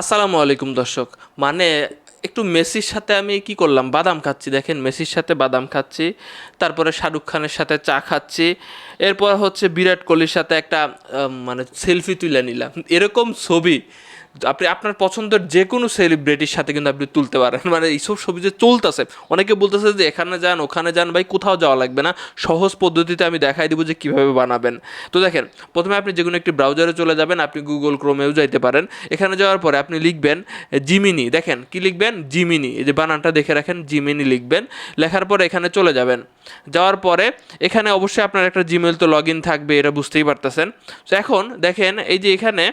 আসসালামু আলাইকুম দর্শক। মানে একটু মেসির সাথে আমি কি করলাম? বাদাম খাচ্ছি। দেখেন, মেসির সাথে বাদাম খাচ্ছি, তারপরে শাহরুখ খানের সাথে চা খাচ্ছি, এরপর হচ্ছে বিরাট কোহলির সাথে একটা মানে সেলফি তুলে নিলাম। এরকম ছবি আপনি আপনার পছন্দের যে কোনো সেলিব্রিটির সাথে কিন্তু আপনি তুলতে পারেন। মানে এইসব ছবি যে চলতেছে, অনেকে বলতেছে যে এখানে যান, ওখানে যান, ভাই কোথাও যাওয়া লাগবে না। সহজ পদ্ধতিতে আমি দেখাই দিব যে কীভাবে বানাবেন। তো দেখেন, প্রথমে আপনি যে কোনো একটি ব্রাউজারে চলে যাবেন, আপনি গুগল ক্রোমেও যাইতে পারেন। এখানে যাওয়ার পরে আপনি লিখবেন জিমিনি দেখেন, কি লিখবেন? জিমিনি এই যে বানানটা দেখে রাখেন জিমিনি লিখবেন। লেখার পরে এখানে চলে যাবেন। যাওয়ার পরে এখানে অবশ্যই আপনার একটা জিমেল তো লগ থাকবে, এটা বুঝতেই পারতেছেন। তো এখন দেখেন, এই যে এখানে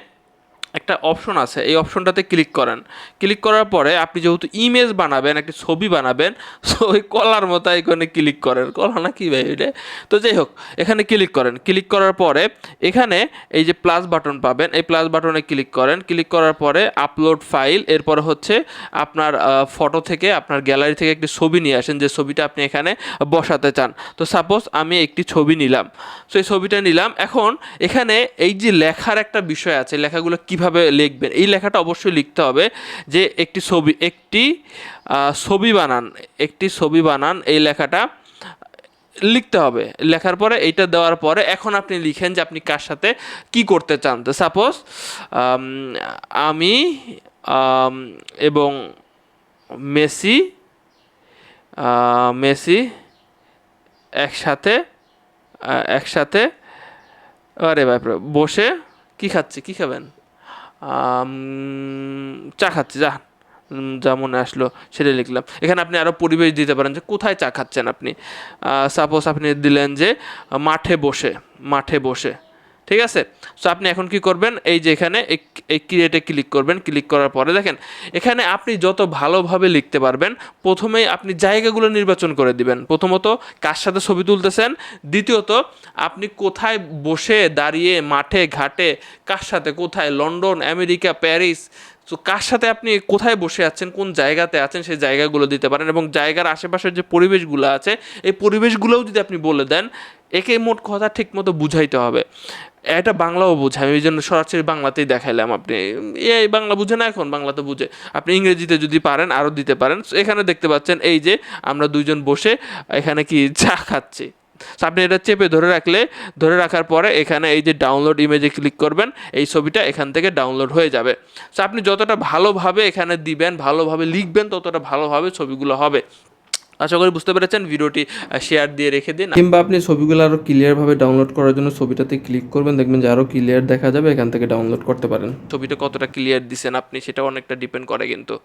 একটা অপশন আছে, এই অপশনটাতে ক্লিক করেন। ক্লিক করার পরে আপনি যেহেতু ইমেজ বানাবেন, একটি ছবি বানাবেন সো ওই কলার মতো এখানে ক্লিক করেন। কলা না কি ভাই এটা তো যাই হোক, এখানে ক্লিক করেন। ক্লিক করার পরে এখানে এই যে প্লাস বাটন পাবেন, এই প্লাস বাটনে ক্লিক করেন। ক্লিক করার পরে আপলোড ফাইল এরপরে হচ্ছে আপনার ফটো থেকে আপনার গ্যালারি থেকে একটি ছবি নিয়ে আসেন, যে ছবিটা আপনি এখানে বসাতে চান। তো সাপোজ আমি একটি ছবি নিলাম। সো এই ছবিটা নিলাম। এখন এখানে এই যে লেখার একটা বিষয় আছে, লেখাগুলো কীভাবে লিখবেন? এই লেখাটা অবশ্যই লিখতে হবে যে একটি ছবি একটি ছবি বানান, একটি ছবি বানান, এই লেখাটা লিখতে হবে। লেখার পরে এইটা দেওয়ার পরে এখন আপনি লিখেন যে আপনি কার সাথে কি করতে চান। তো সাপোজ আমি এবং মেসি মেসি একসাথে একসাথে, আরে বাপরে, বসে কি খাচ্ছি? কি খাবেন? চা খাচ্ছি, যা। যা মনে আসলো সেটা লিখলাম। এখানে আপনি আরও পরিবেশ দিতে পারেন যে কোথায় চা খাচ্ছেন আপনি। সাপোজ আপনি দিলেন যে, মাঠে বসে মাঠে বসে। ঠিক আছে? সো আপনি এখন কি করবেন? এই যে এখানে এই- ক্রিয়েটে ক্লিক করবেন। ক্লিক করার পরে দেখেন, এখানে আপনি যত ভালোভাবে লিখতে পারবেন, প্রথমেই আপনি জায়গাগুলো নির্বাচন করে দিবেন। প্রথমত, কার সাথে ছবি তুলতেছেন? দ্বিতীয়ত, আপনি কোথায় বসে দাঁড়িয়ে মাঠে, ঘাটে, কার সাথে কোথায়? London, America, Paris. তো কার সাথে আপনি কোথায় বসে আছেন? কোন জায়গাতে আছেন? সেই জায়গাগুলো দিতে পারেন এবং জায়গার আশেপাশের যে পরিবেশগুলো আছে, এই পরিবেশগুলোও যদি আপনি বলে দেন একে মোট কথা ঠিক মতো বুঝাইতে হবে। এটা বাংলাও বোঝায়। আমি ওই জন্য সরাসরি বাংলাতেই দেখাইলাম আপনি। এই বাংলা বুঝে না এখন? বাংলাতে বুঝে। আপনি ইংরেজিতে যদি পারেন, আরও দিতে পারেন। এখানে দেখতে পাচ্ছেন এই যে আমরা দুইজন বসে এখানে কি চা খাচ্ছি। আপনি এটা চেপে ধরে রাখলে, ধরে রাখার পরে এখানে এই যে ডাউনলোড ইমেজে ক্লিক করবেন, এই ছবিটা এখান থেকে ডাউনলোড হয়ে যাবে। আপনি যতটা ভালোভাবে এখানে দিবেন, ভালোভাবে লিখবেন, ততটা ভালোভাবে ছবিগুলো হবে। আশা করি বুঝতে পেরেছেন ভিডিওটি শেয়ার দিয়ে রেখে দিন। কিংবা আপনি ছবিগুলো আরও ক্লিয়ারভাবে ডাউনলোড করার জন্য ছবিটাতে ক্লিক করবেন দেখবেন যে আরও ক্লিয়ার দেখা যাবে এখান থেকে ডাউনলোড করতে পারেন। ছবিটা কতটা ক্লিয়ার দিচ্ছেন আপনি সেটা অনেকটা ডিপেন্ড করে কিন্তু।